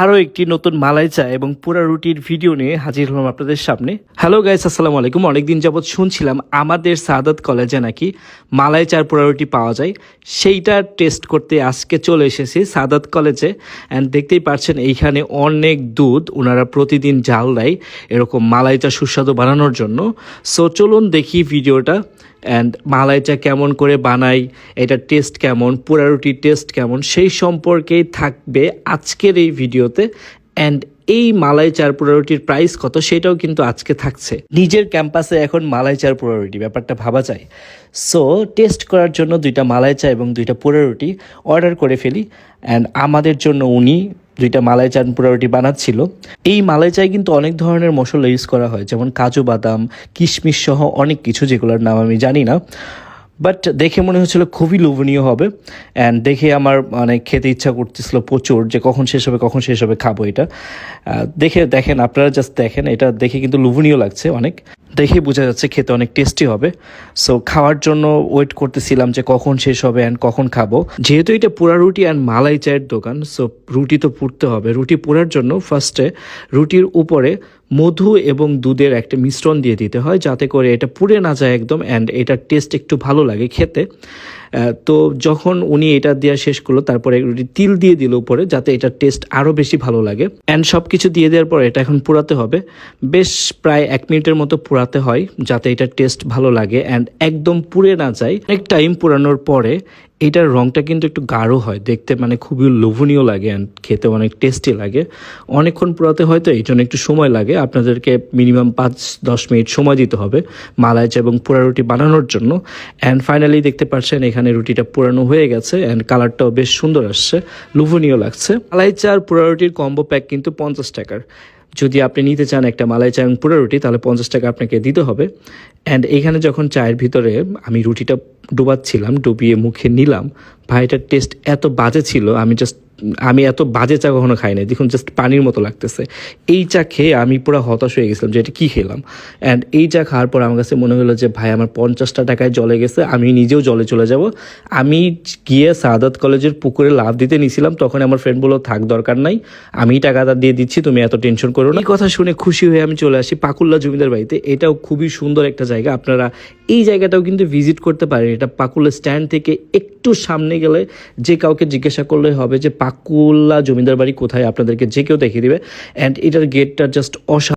আরও একটি নতুন মালাই চা এবং পুরা রুটির ভিডিও নিয়ে হাজির হলাম আপনাদের সামনে। হ্যালো গাইস আসসালামু আলাইকুম। অনেকদিন যাবৎ শুনছিলাম আমাদের সাদাত কলেজে নাকি মালাই চার পুরা রুটি পাওয়া যায়। সেইটা টেস্ট করতে আজকে চলে এসেছি সাদাত কলেজে। অ্যান্ড দেখতেই পাচ্ছেন এইখানে অনেক দুধ ওনারা প্রতিদিন জাল দেয় এরকম মালাই চা সুস্বাদু বানানোর জন্য। সো চলুন দেখি ভিডিওটা। অ্যান্ড মালাই চা কেমন করে বানাই, এটা টেস্ট কেমন পোড়া রুটির টেস্ট কেমন, সেই সম্পর্কেই থাকবে আজকের এই ভিডিওতে। অ্যান্ড এই মালাই চার রুটির প্রাইস কত, সেটাও কিন্তু আজকে থাকছে। নিজের ক্যাম্পাসে এখন মালাই চার রুটি, ব্যাপারটা ভাবা যায়। সো টেস্ট করার জন্য দুইটা মালাই চা এবং দুইটা পোড়া রুটি অর্ডার করে ফেলি। অ্যান্ড আমাদের জন্য উনি দুইটা মালাই চান পোড়া রুটি বানাচ্ছিল। এই মালাই চায় কিন্তু অনেক ধরনের মশলা ইউজ করা হয়, যেমন কাজু বাদাম, কিশমিশ সহ অনেক কিছু যেগুলোর নাম আমি জানি না। বাট দেখে মনে হচ্ছিল খুবই লোভনীয় হবে। অ্যান্ড দেখে আমার মানে খেতে ইচ্ছা করতেছিল প্রচুর যে কখন শেষ হবে, কখন শেষ হবে, খাব এটা। দেখে দেখেন, আপনারা জাস্ট দেখেন, এটা দেখে কিন্তু লোভনীয় লাগছে অনেক। দেখে বোঝা যাচ্ছে খেতে অনেক টেস্টি হবে। সো খাওয়ার জন্য ওয়েট করতেছিলাম যে কখন শেষ হবে অ্যান্ড কখন খাব। যেহেতু এটা পোড়া রুটি অ্যান্ড মালাই চায়ের দোকান সো রুটি তো পুড়তে হবে। রুটি পোড়ার জন্য ফার্স্টে রুটির উপরে মধু এবং দুধের একটা মিশ্রণ দিয়ে দিতে হয় যাতে করে এটা পুড়ে না যায় একদম অ্যান্ড এটার টেস্ট একটু ভালো লাগে খেতে। তো যখন উনি এটা দেওয়া শেষ করল, তারপরে তিল দিয়ে দিল উপরে, যাতে এটার টেস্ট আরও বেশি ভালো লাগে। অ্যান্ড সব কিছু দিয়ে দেওয়ার পরে এটা এখন পোড়াতে হবে। বেশ প্রায় এক মিনিটের মতো পোড়াতে হয়, যাতে এটার টেস্ট ভালো লাগে। অ্যান্ড একদম পুড়ে না যায়। অনেক টাইম পোড়ানোর পরে এটার রংটা কিন্তু একটু গাঢ় হয়, দেখতে মানে খুবই লোভনীয় লাগে অ্যান্ড খেতে অনেক টেস্টি লাগে। অনেকক্ষণ পোড়াতে হয়তো এই জন্য একটু সময় লাগে, আপনাদেরকে মিনিমাম পাঁচ, দশ মিনিট সময় দিতে হবে মালাই চা এবং পোড়া রুটি বানানোর জন্য। অ্যান্ড ফাইনালি দেখতে পাচ্ছেন এখানে রুটিটা পোড়ানো হয়ে গেছে অ্যান্ড কালারটাও বেশ সুন্দর আসছে, লোভনীয় লাগছে। মালাই চা আর পোড়া রুটির কম্বো প্যাক কিন্তু পঞ্চাশ টাকার। যদি আপনি নিতে চান একটা মালাই চা এবং পুরো রুটি, তাহলে পঞ্চাশ টাকা আপনাকে দিতে হবে। অ্যান্ড এখানে যখন চায়ের ভিতরে আমি রুটিটা ডুবাচ্ছিলাম, ডুবিয়ে মুখে নিলাম। ভাইটার টেস্ট এত বাজে ছিল, আমি জাস্ট আমি এত বাজে চা কখনো খাই নাই। দেখুন জাস্ট পানির মতো লাগতেছে। এই চা খেয়ে আমি পুরো হতাশ হয়ে গেছিলাম যে এটা কী খেলাম। অ্যান্ড এই চা খাওয়ার পর আমার কাছে মনে হলো যে, ভাই, আমার পঞ্চাশটা টাকায় জলে গেছে, আমি নিজেও জলে চলে যাব। আমি গিয়ে সাদাত কলেজের পুকুরে লাভ দিতে নিছিলাম, তখন আমার ফ্রেন্ড বলল, থাক, দরকার নাই, আমি টাকাটা দিয়ে দিচ্ছি, তুমি এত টেনশন করো না। এই কথা শুনে খুশি হয়ে আমি চলে আসি পাকুল্লা জমিদার বাড়িতে। এটাও খুবই সুন্দর একটা জায়গা। আপনারা এই জায়গাটাও কিন্তু ভিজিট করতে পারেন। এটা পাকুল স্ট্যান্ড থেকে একটু সামনে গেলে যে কাউকে জিজ্ঞাসা করলে হবে যে পাকুলা জমিদার বাড়ি কোথায়? আপনাদেরকে যে কেউ দেখিয়ে দিবে। অ্যান্ড এটার গেটটা জাস্ট অসা